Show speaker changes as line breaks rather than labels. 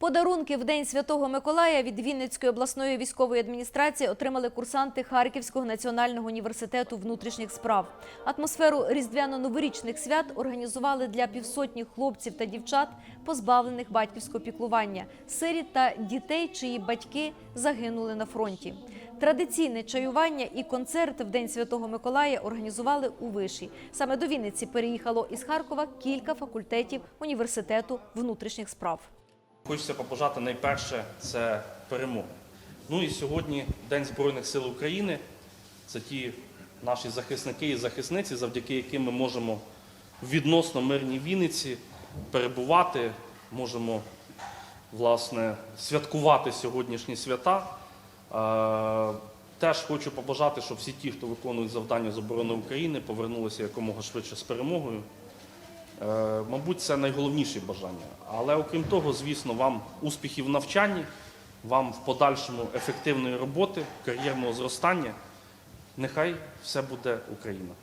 Подарунки в День Святого Миколая від Вінницької обласної військової адміністрації отримали курсанти Харківського національного університету внутрішніх справ. Атмосферу різдвяно-новорічних свят організували для півсотні хлопців та дівчат, позбавлених батьківського піклування, сиріт та дітей, чиї батьки загинули на фронті. Традиційне чаювання і концерт в День Святого Миколая організували у Виші. Саме до Вінниці переїхало із Харкова кілька факультетів університету внутрішніх справ.
Хочеться побажати найперше це перемоги. Ну і сьогодні День Збройних сил України. Це ті наші захисники і захисниці, завдяки яким ми можемо в відносно мирній Вінниці перебувати, можемо власне святкувати сьогоднішні свята. Е, Теж хочу побажати, щоб всі ті, хто виконують завдання з оборони України, повернулися якомога швидше з перемогою. Е, Мабуть, це найголовніші бажання. Але окрім того, звісно, вам успіхів в навчанні, вам в подальшому ефективної роботи, кар'єрного зростання. Нехай все буде Україна.